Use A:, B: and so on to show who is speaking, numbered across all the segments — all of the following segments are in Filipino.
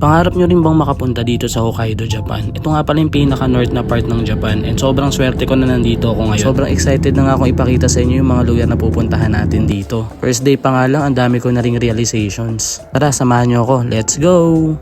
A: Pangarap nyo rin bang makapunta dito sa Hokkaido, Japan? Ito nga pala yung pinaka-north na part ng Japan and sobrang swerte ko na nandito ako ngayon. Sobrang excited na nga akong ipakita sa inyo yung mga lugar na pupuntahan natin dito. First day pa nga lang, ang dami ko na ring realizations. Tara, samahan nyo ako. Let's go!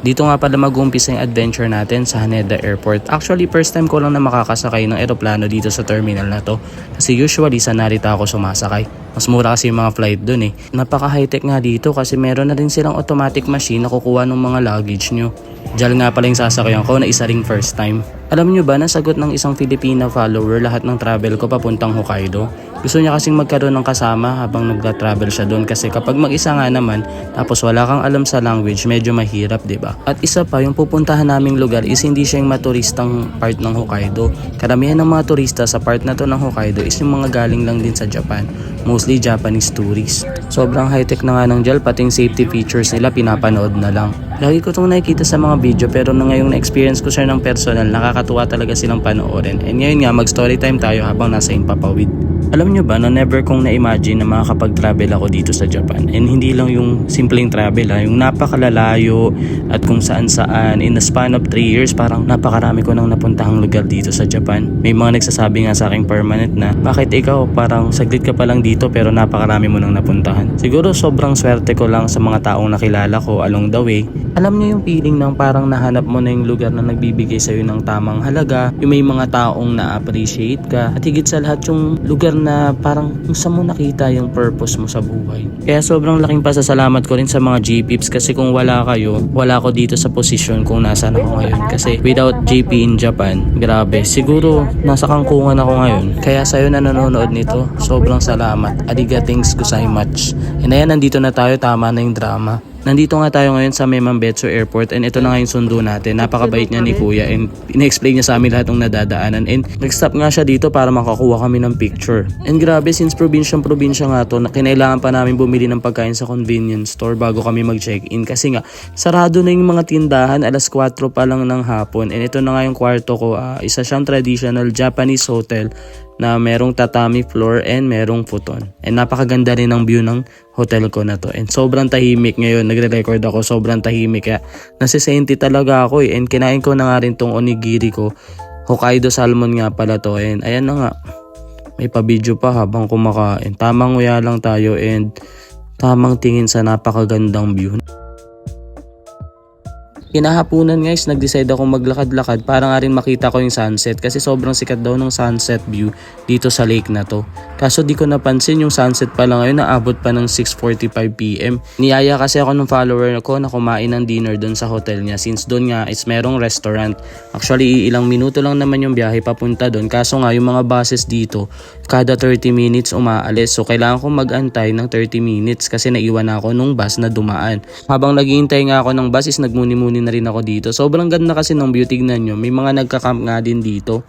A: Dito nga pala mag-uumpisa yung adventure natin sa Haneda Airport. Actually, first time ko lang na makakasakay ng eroplano dito sa terminal na to. Kasi usually sa Narita ako sumasakay. Mas mura kasi yung mga flight dun eh. Napaka high-tech nga dito kasi meron na rin silang automatic machine na kukuha ng mga luggage nyo. Diyan nga pala yung sasakyan ko na isa ring first time. Alam nyo ba, nasagot ng isang Filipina follower lahat ng travel ko papuntang Hokkaido. Gusto niya kasing magkaroon ng kasama habang nagta-travel siya doon kasi kapag mag-isa nga naman tapos wala kang alam sa language medyo mahirap 'di ba? At isa pa yung pupuntahan naming lugar is hindi siya yung maturistang part ng Hokkaido. Karamihan ng mga turista sa part na to ng Hokkaido is yung mga galing lang din sa Japan. Mostly Japanese tourists. Sobrang high-tech na nga ng JAL pati safety features nila pinapanood na lang. Lagi ko itong nakikita sa mga video pero na ngayong na-experience ko siya ng personal nakakatuwa talaga silang panoorin. And ngayon nga mag-story time tayo habang nasa Impapawid. Alam nyo ba na never kong na-imagine na makakapag-travel ako dito sa Japan and hindi lang yung simpleng travel ha, yung napakalalayo at kung saan saan in the span of 3 years parang napakarami ko nang napuntahang lugar dito sa Japan. May mga nagsasabi nga sa akin permanent na bakit ikaw parang saglit ka pa lang dito pero napakarami mo nang napuntahan. Siguro sobrang swerte ko lang sa mga taong nakilala ko along the way. Alam niyo yung feeling ng parang nahanap mo na yung lugar na nagbibigay sa'yo ng tamang halaga, yung may mga taong na-appreciate ka at higit sa lahat yung lugar na parang kung saan mo nakita yung purpose mo sa buhay. Kaya sobrang laking pasasalamat ko rin sa mga G-Pips kasi kung wala kayo, wala ako dito sa posisyon kung nasaan ako ngayon. Kasi without JP in Japan, grabe, siguro nasa kangkungan ako ngayon. Kaya sa'yo na nanonood nito, sobrang salamat. Arigatings gozaimasu. And ayan, nandito na tayo, tama na yung drama. Nandito nga tayo ngayon sa Memambetsu Airport and ito na nga yung sundo natin. Napakabait niya ni Kuya and ina-explain niya sa amin lahat ng nadadaanan and nag-stop nga siya dito para makakuha kami ng picture. And grabe, since probinsyang probinsya nga to, na kinailangan pa namin bumili ng pagkain sa convenience store bago kami mag-check-in kasi nga sarado na yung mga tindahan, alas 4 pa lang ng hapon and ito na nga yung kwarto ko, ah, isa siyang traditional Japanese hotel na merong tatami floor and merong futon. And napakaganda rin ng view ng hotel ko na to. And sobrang tahimik ngayon. Nagre-record ako. Sobrang tahimik. Kaya nasisenti talaga ako eh. And kinain ko na nga rin tong onigiri ko. Hokkaido salmon nga pala to. And ayan na nga. May pa-video pa habang kumakain. Tamang nguya lang tayo and tamang tingin sa napakagandang view. Kinahapunan guys, nag-decide ako maglakad-lakad para nga rin makita ko yung sunset kasi sobrang sikat daw ng sunset view dito sa lake na to. Kaso di ko napansin yung sunset pa lang ngayon naabot pa ng 6.45pm. Niyaya kasi ako ng follower ko na kumain ng dinner doon sa hotel niya since doon nga is merong restaurant. Actually ilang minuto lang naman yung biyahe papunta doon kaso nga yung mga buses dito kada 30 minutes umaalis so kailangan ko mag-antay ng 30 minutes kasi naiwan na ako nung bus na dumaan. Habang naghihintay nga ako ng bus is nagmuni-muni na rin ako dito. Sobrang ganda kasi ng view, tignan nyo. May mga nagka-camp nga din dito.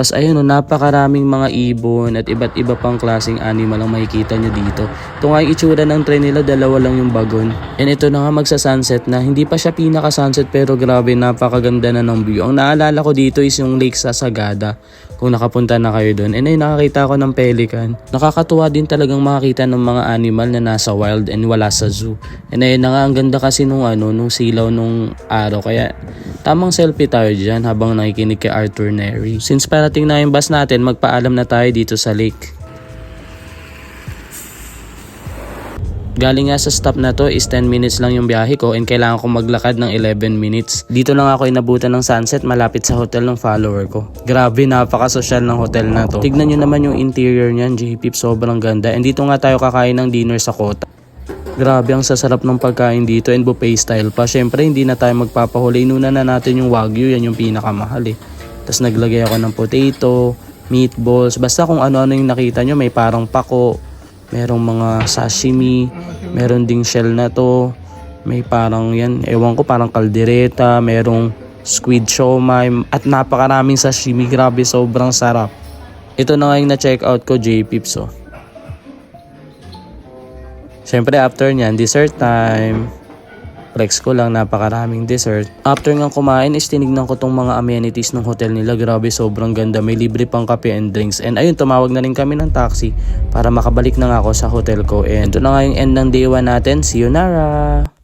A: Tapos ayun o, napakaraming mga ibon at iba't iba pang klaseng animal ang makikita nyo dito. Ito nga yung itsura ng train nila, dalawa lang yung bagon. And ito na nga magsa-sunset na, hindi pa siya pinaka-sunset pero grabe, napakaganda na ng view. Ang naalala ko dito is yung Lake Sasagada, kung nakapunta na kayo doon. And ayun, nakakita ako ng pelican. Nakakatuwa din talagang makakita ng mga animal na nasa wild and wala sa zoo. And na nga, ang ganda kasi nung, ano, nung silaw nung araw. Kaya tamang selfie tayo dyan habang nakikinig kay Arthur Neri. Since parating na yung bus natin, magpaalam na tayo dito sa lake. Galing nga sa stop na to is 10 minutes lang yung biyahe ko and kailangan ko maglakad ng 11 minutes. Dito lang ako inabutan ng sunset malapit sa hotel ng follower ko. Grabe, napaka-social ng hotel na to. Tignan nyo naman yung interior niyan, JPip, sobrang ganda. And dito nga tayo kakain ng dinner sa kota. Grabe ang sasarap ng pagkain dito and buffet style pa. Syempre hindi na tayo magpapahuli. Inuna na natin yung wagyu, yan yung pinakamahal eh. Tapos naglagay ako ng potato, meatballs, basta kung ano-ano yung nakita nyo, may parang pako, merong mga sashimi, meron ding shell na to, may parang yan, ewan ko parang kaldereta, merong squid siomay, at napakaraming sashimi, grabe sobrang sarap. Ito na nga yung na-check out ko, J-Pips oh. Siyempre after nyan, dessert time. Flex ko lang, napakaraming dessert. After nga kumain is tinignan ko tong mga amenities ng hotel nila. Grabe, sobrang ganda. May libre pang kape and drinks. And ayun, tumawag na rin kami ng taxi para makabalik na nga ako sa hotel ko. And ito na nga yung end ng day 1 natin. See you, Nara!